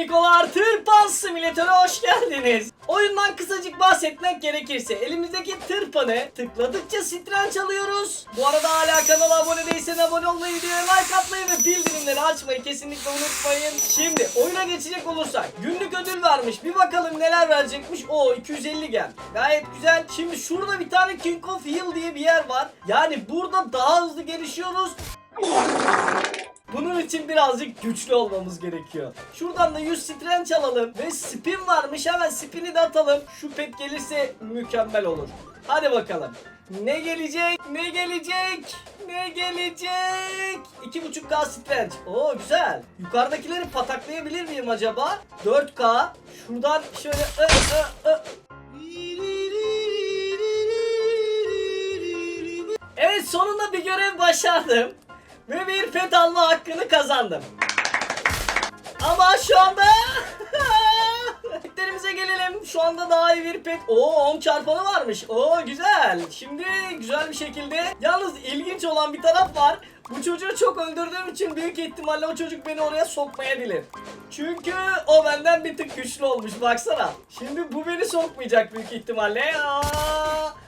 Nikolar Tırpan Simülatör'e hoş geldiniz. Oyundan kısacık bahsetmek gerekirse elimizdeki tırpanı tıkladıkça stren çalıyoruz. Bu arada hala kanala abone değilsen abone olmayı, videoya like atmayı ve bildirimleri açmayı kesinlikle unutmayın. Şimdi oyuna geçecek olursak günlük ödül vermiş. Bir bakalım neler verecekmiş. O 250 gel. Gayet güzel. Şimdi şurada bir tane King of Hill diye bir yer var. Yani burada daha hızlı gelişiyoruz. Bunun için birazcık güçlü olmamız gerekiyor. Şuradan da 100 strenç alalım. Ve spin varmış hemen spin'i de atalım. Şu pet gelirse mükemmel olur. Hadi bakalım. Ne gelecek? Ne gelecek? Ne gelecek? 2.5K strenç. Oo güzel. Yukarıdakileri pataklayabilir miyim acaba? 4K. Şuradan şöyle ı, ı, ı. Evet sonunda bir görev başardım. Ve bir pet alma hakkını kazandım. Ama şu anda... Petlerimize gelelim. Şu anda daha iyi bir pet. Oo 10 çarpanı varmış. Oo güzel. Şimdi güzel bir şekilde. Yalnız ilginç olan bir taraf var. Bu çocuğu çok öldürdüğüm için büyük ihtimalle o çocuk beni oraya sokmayabilir. Çünkü o benden bir tık güçlü olmuş baksana. Şimdi bu beni sokmayacak büyük ihtimalle. Aa!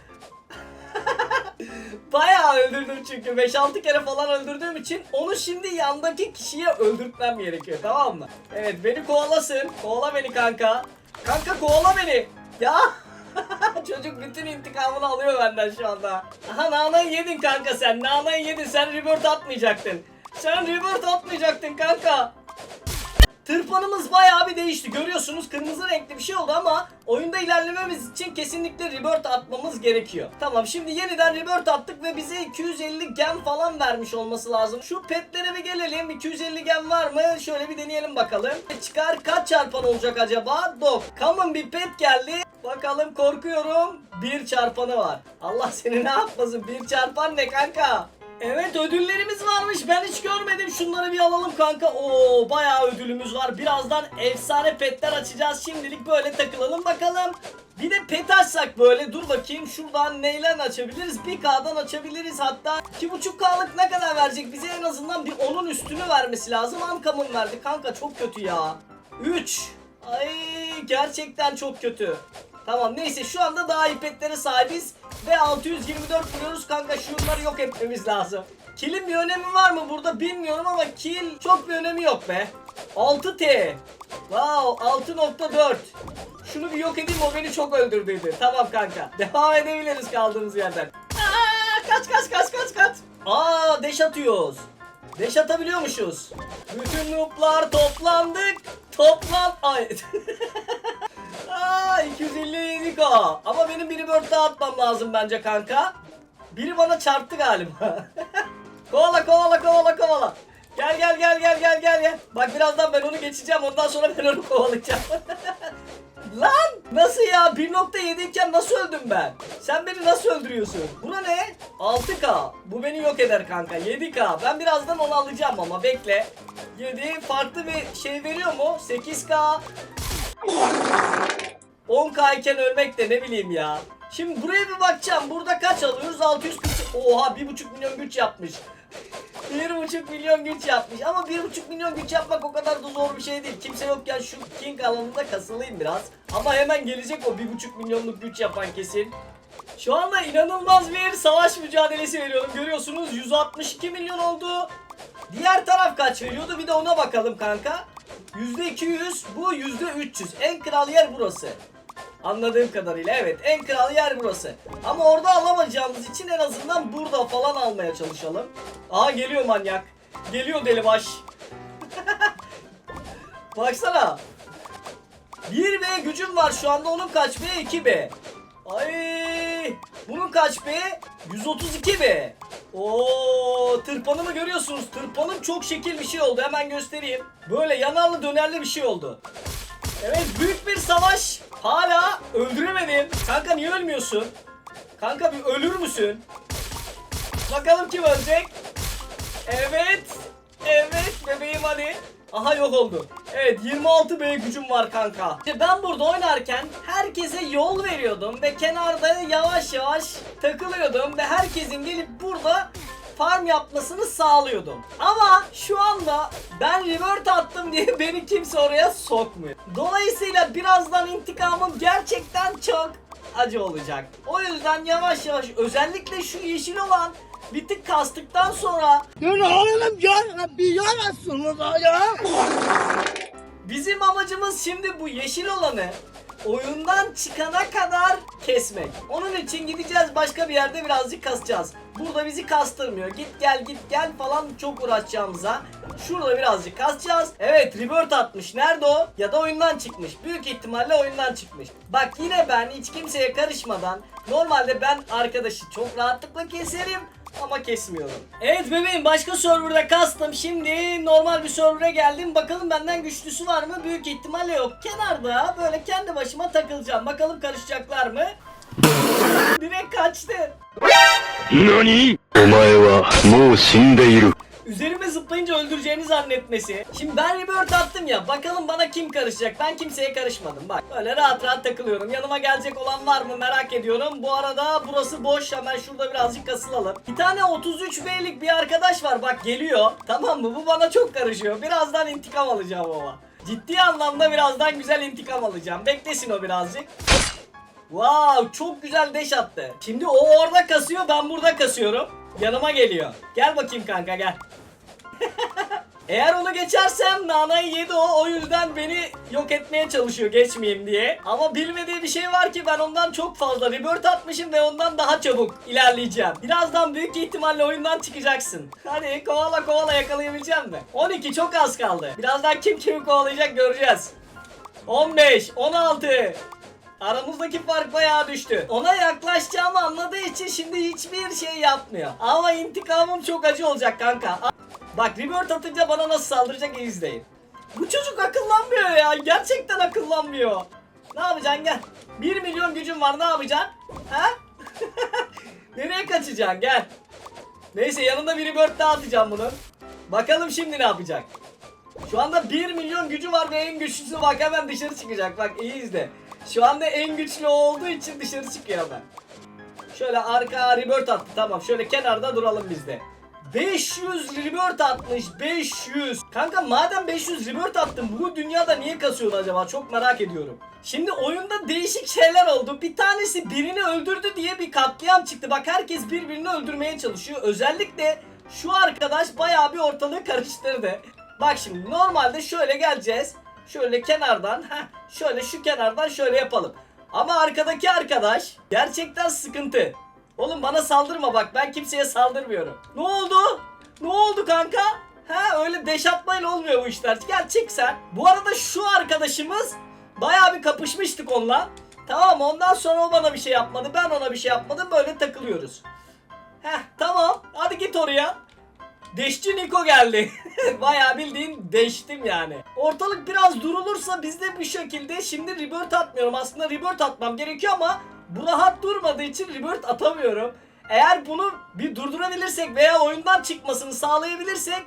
Bayağı öldürdüm çünkü 5-6 kere falan öldürdüğüm için onu şimdi yandaki kişiye öldürtmem gerekiyor tamam mı? Evet beni kovalasın. Kovala beni kanka. Kanka kovala beni. Ya Çocuk bütün intikamını alıyor benden şu anda. Aha nanayı yedin kanka sen. Nanayı yedin. Sen rebirth atmayacaktın. Sen rebirth atmayacaktın kanka. Tırpanımız bayağı bir değişti. Görüyorsunuz kırmızı renkli bir şey oldu ama oyunda ilerlememiz için kesinlikle rebirth atmamız gerekiyor. Tamam şimdi yeniden rebirth attık ve bize 250 gem falan vermiş olması lazım. Şu petlere bir gelelim. 250 gem var mı? Şöyle bir deneyelim bakalım. Çıkar kaç çarpan olacak acaba? Dok. Common bir pet geldi. Bakalım korkuyorum. Bir çarpanı var. Allah seni ne yapmasın? Bir çarpan ne kanka? Evet ödüllerimiz varmış. Ben hiç görmedim. Şunları bir alalım kanka. Oo bayağı ödülümüz var. Birazdan efsane petler açacağız. Şimdilik böyle takılalım bakalım. Bir de pet açsak böyle dur bakayım şuradan neyden açabiliriz? 1K'dan açabiliriz hatta 2.5K'lık ne kadar verecek? Bize en azından bir onun üstünü vermesi lazım. Ankamın verdi kanka çok kötü ya. 3. Ay gerçekten çok kötü. Tamam neyse şu anda daha iyi sahibiz. Ve 624 vuruyoruz kanka şunları yok etmemiz lazım. Kill'in bir önemi var mı burada bilmiyorum ama kill çok bir önemi yok be. 6T. Wow 6.4. Şunu bir yok edeyim o beni çok öldürdüydü. Tamam kanka. Devam edebiliriz kaldığımız yerden. Aa, kaç kaç kaç kaç kaç. Aa deş atıyoruz. Deş atabiliyormuşuz. Bütün nooblar toplandık. Toplan... Ay. Aa 257 Ama benim biri daha atmam lazım bence kanka. Biri bana çarptı galiba. kovala kovala kovala kovala. Gel gel gel gel gel gel gel. Bak birazdan ben onu geçeceğim ondan sonra ben onu kovalayacağım. Lan nasıl ya 1.7 iken nasıl öldüm ben? Sen beni nasıl öldürüyorsun? Buna ne? 6K. Bu beni yok eder kanka. 7K. Ben birazdan onu alacağım ama bekle. 7 farklı bir şey veriyor mu? 8K. 10k iken ölmek de ne bileyim ya. Şimdi buraya bir bakacağım. Burada kaç alıyoruz? 640. Oha 1.5 milyon güç yapmış. 1.5 milyon güç yapmış. Ama 1.5 milyon güç yapmak o kadar da zor bir şey değil. Kimse yokken şu King alanında kasılayım biraz. Ama hemen gelecek o 1.5 milyonluk güç yapan kesin. Şu anda inanılmaz bir savaş mücadelesi veriyorum. Görüyorsunuz 162 milyon oldu. Diğer taraf kaç veriyordu? Bir de ona bakalım kanka. %200 bu %300. En kral yer burası. Anladığım kadarıyla evet en kral yer burası. Ama orada alamayacağımız için en azından burada falan almaya çalışalım. Aha geliyor manyak. Geliyor deli baş. Baksana. 1B gücüm var şu anda onun kaç B 2B. Ay bunun kaç B? 132 B. Oo tırpanımı görüyorsunuz. Tırpanım çok şekil bir şey oldu. Hemen göstereyim. Böyle yanarlı dönerli bir şey oldu. Evet büyük bir savaş. Hala öldüremedim. Kanka niye ölmüyorsun? Kanka bir ölür müsün? Bakalım kim ölecek? Evet. Evet bebeğim hadi. Aha yok oldu. Evet 26 B gücüm var kanka. İşte ben burada oynarken herkese yol veriyordum ve kenarda yavaş yavaş takılıyordum ve herkesin gelip burada farm yapmasını sağlıyordum. Ama şu anda ben revert attım diye beni kimse oraya sokmuyor. Dolayısıyla birazdan intikamım gerçekten çok acı olacak. O yüzden yavaş yavaş özellikle şu yeşil olan bir tık kastıktan sonra Ya oğlum ya bir yalasınız ya. Bizim amacımız şimdi bu yeşil olanı oyundan çıkana kadar kesmek. Onun için gideceğiz başka bir yerde birazcık kasacağız. Burada bizi kastırmıyor. Git gel git gel falan çok uğraşacağımıza. Şurada birazcık kasacağız. Evet rebirth atmış. Nerede o? Ya da oyundan çıkmış. Büyük ihtimalle oyundan çıkmış. Bak yine ben hiç kimseye karışmadan normalde ben arkadaşı çok rahatlıkla keserim ama kesmiyorum. Evet bebeğim başka serverda kastım. Şimdi normal bir servera geldim. Bakalım benden güçlüsü var mı? Büyük ihtimalle yok. Kenarda böyle kendi başıma takılacağım. Bakalım karışacaklar mı? Direkt kaçtı. Nani? Omae wa mou shindeiru. Üzerime zıplayınca öldüreceğini zannetmesi. Şimdi ben rebirth attım ya. Bakalım bana kim karışacak. Ben kimseye karışmadım. Bak böyle rahat rahat takılıyorum. Yanıma gelecek olan var mı merak ediyorum. Bu arada burası boş. Hemen şurada birazcık kasılalım. Bir tane 33 B'lik bir arkadaş var. Bak geliyor. Tamam mı? Bu bana çok karışıyor. Birazdan intikam alacağım ama. Ciddi anlamda birazdan güzel intikam alacağım. Beklesin o birazcık. Wow çok güzel deş attı. Şimdi o orada kasıyor ben burada kasıyorum. Yanıma geliyor. Gel bakayım kanka gel. Eğer onu geçersem nanayı yedi o o yüzden beni yok etmeye çalışıyor geçmeyeyim diye. Ama bilmediği bir şey var ki ben ondan çok fazla rebirth atmışım ve ondan daha çabuk ilerleyeceğim. Birazdan büyük ihtimalle oyundan çıkacaksın. Hadi kovala kovala yakalayabileceğim mi? 12 çok az kaldı. Birazdan kim kimi kovalayacak göreceğiz. 15, 16, Aramızdaki fark bayağı düştü. Ona yaklaşacağımı anladığı için şimdi hiçbir şey yapmıyor. Ama intikamım çok acı olacak kanka. Bak rebirth atınca bana nasıl saldıracak iyi izleyin. Bu çocuk akıllanmıyor ya. Gerçekten akıllanmıyor. Ne yapacaksın gel. 1 milyon gücün var ne yapacaksın? Ha? Nereye kaçacaksın gel. Neyse yanında bir rebirth daha atacağım bunun. Bakalım şimdi ne yapacak. Şu anda 1 milyon gücü var ve en güçlüsü bak hemen dışarı çıkacak. Bak iyi izle. Şu anda en güçlü olduğu için dışarı çıkıyor hemen. Şöyle arka rebirth attı. Tamam şöyle kenarda duralım biz de. 500 rebirth atmış 500 Kanka madem 500 rebirth attın bu dünyada niye kasıyorsun acaba çok merak ediyorum Şimdi oyunda değişik şeyler oldu bir tanesi birini öldürdü diye bir katliam çıktı Bak herkes birbirini öldürmeye çalışıyor Özellikle şu arkadaş bayağı bir ortalığı karıştırdı Bak şimdi normalde şöyle geleceğiz Şöyle kenardan heh, şöyle şu kenardan şöyle yapalım Ama arkadaki arkadaş gerçekten sıkıntı Oğlum bana saldırma bak ben kimseye saldırmıyorum. Ne oldu? Ne oldu kanka? Ha öyle deş atmayla olmuyor bu işler. Gel çık sen. Bu arada şu arkadaşımız bayağı bir kapışmıştık onunla. Tamam ondan sonra o bana bir şey yapmadı. Ben ona bir şey yapmadım. Böyle takılıyoruz. Heh tamam. Hadi git oraya. Deşçi Niko geldi. Bayağı bildiğin deştim yani. Ortalık biraz durulursa biz de bir şekilde şimdi rebirth atmıyorum. Aslında rebirth atmam gerekiyor ama bu rahat durmadığı için rebirth atamıyorum. Eğer bunu bir durdurabilirsek veya oyundan çıkmasını sağlayabilirsek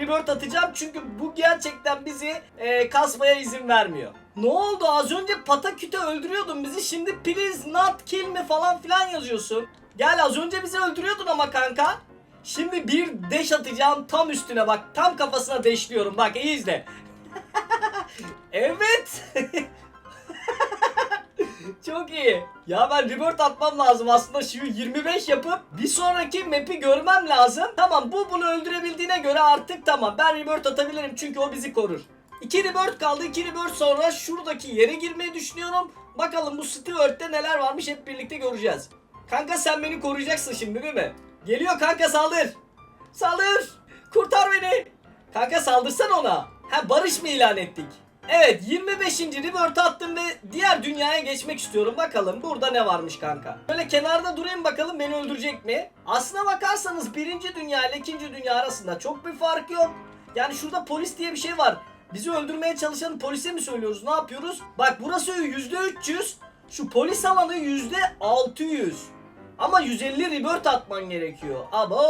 rebirth atacağım. Çünkü bu gerçekten bizi e, kasmaya izin vermiyor. Ne oldu? Az önce pataküte öldürüyordun bizi. Şimdi please not kill me falan filan yazıyorsun. Gel az önce bizi öldürüyordun ama kanka. Şimdi bir deş atacağım tam üstüne bak. Tam kafasına deşliyorum. Bak iyi izle. evet. Çok iyi. Ya ben rebirth atmam lazım aslında şu 25 yapıp bir sonraki map'i görmem lazım. Tamam bu bunu öldürebildiğine göre artık tamam ben rebirth atabilirim çünkü o bizi korur. 2 rebirth kaldı 2 rebirth sonra şuradaki yere girmeyi düşünüyorum. Bakalım bu Steward'de neler varmış hep birlikte göreceğiz. Kanka sen beni koruyacaksın şimdi değil mi? Geliyor kanka saldır. Saldır. Kurtar beni. Kanka saldırsan ona. Ha barış mı ilan ettik? Evet 25. rebirth attım ve diğer dünyaya geçmek istiyorum. Bakalım burada ne varmış kanka. Böyle kenarda durayım bakalım beni öldürecek mi? Aslına bakarsanız birinci dünya ile ikinci dünya arasında çok bir fark yok. Yani şurada polis diye bir şey var. Bizi öldürmeye çalışan polise mi söylüyoruz? Ne yapıyoruz? Bak burası %300. Şu polis alanı %600. Ama 150 rebirth atman gerekiyor. Abo!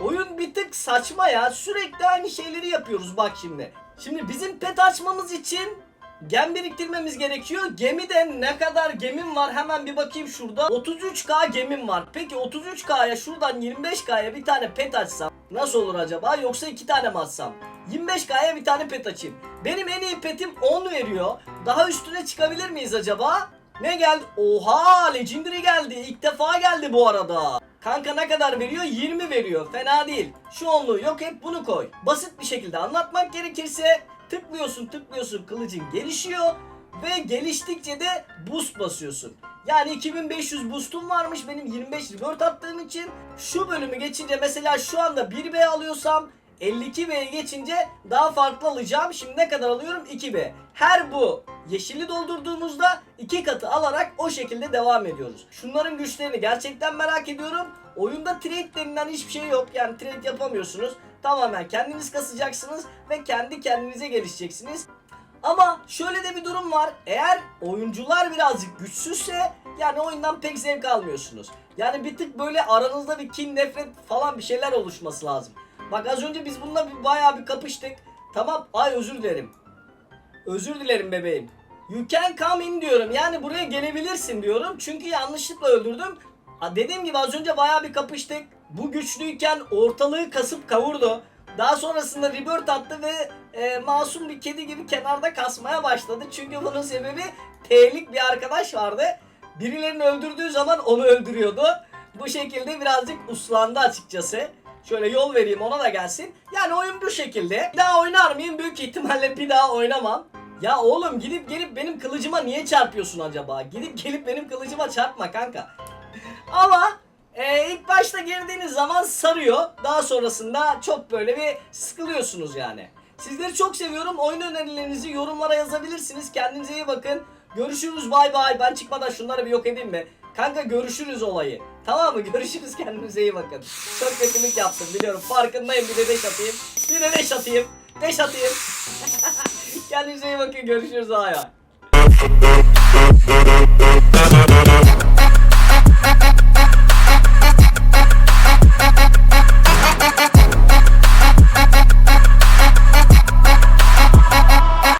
Oyun bir tık saçma ya. Sürekli aynı şeyleri yapıyoruz bak şimdi. Şimdi bizim pet açmamız için gem biriktirmemiz gerekiyor. Gemide ne kadar gemim var hemen bir bakayım şurada. 33k gemim var. Peki 33k'ya şuradan 25k'ya bir tane pet açsam nasıl olur acaba? Yoksa iki tane mi açsam? 25k'ya bir tane pet açayım. Benim en iyi petim 10 veriyor. Daha üstüne çıkabilir miyiz acaba? Ne geldi? Oha Legendary geldi. İlk defa geldi bu arada. Kanka ne kadar veriyor? 20 veriyor. Fena değil. Şu onluğu yok et bunu koy. Basit bir şekilde anlatmak gerekirse tıklıyorsun tıklıyorsun kılıcın gelişiyor ve geliştikçe de boost basıyorsun. Yani 2500 boostum varmış benim 25 reward attığım için. Şu bölümü geçince mesela şu anda 1B alıyorsam 52B'ye geçince daha farklı alacağım. Şimdi ne kadar alıyorum? 2B. Her bu yeşili doldurduğumuzda iki katı alarak o şekilde devam ediyoruz. Şunların güçlerini gerçekten merak ediyorum. Oyunda trade denilen hiçbir şey yok. Yani trade yapamıyorsunuz. Tamamen kendiniz kasacaksınız ve kendi kendinize gelişeceksiniz. Ama şöyle de bir durum var. Eğer oyuncular birazcık güçsüzse yani oyundan pek zevk almıyorsunuz. Yani bir tık böyle aranızda bir kin, nefret falan bir şeyler oluşması lazım. Bak az önce biz bununla bir, bayağı bir kapıştık. Tamam ay özür dilerim. Özür dilerim bebeğim. You can come in diyorum. Yani buraya gelebilirsin diyorum. Çünkü yanlışlıkla öldürdüm. Ha, dediğim gibi az önce bayağı bir kapıştık. Bu güçlüyken ortalığı kasıp kavurdu. Daha sonrasında rebirth attı ve e, masum bir kedi gibi kenarda kasmaya başladı. Çünkü bunun sebebi T'lik bir arkadaş vardı. Birilerini öldürdüğü zaman onu öldürüyordu. Bu şekilde birazcık uslandı açıkçası. Şöyle yol vereyim ona da gelsin. Yani oyun bu şekilde. Bir daha oynar mıyım? Büyük ihtimalle bir daha oynamam. Ya oğlum gidip gelip benim kılıcıma niye çarpıyorsun acaba? Gidip gelip benim kılıcıma çarpma kanka. Ama e, ilk başta girdiğiniz zaman sarıyor. Daha sonrasında çok böyle bir sıkılıyorsunuz yani. Sizleri çok seviyorum. Oyun önerilerinizi yorumlara yazabilirsiniz. Kendinize iyi bakın. Görüşürüz bay bay. Ben çıkmadan şunları bir yok edeyim mi? Kanka görüşürüz olayı. Tamam mı? Görüşürüz kendinize iyi bakın. Çok kötülük yaptım biliyorum. Farkındayım. Bir de deş atayım. Bir de deş atayım. Deş atayım. kendinize iyi bakın. Görüşürüz hala.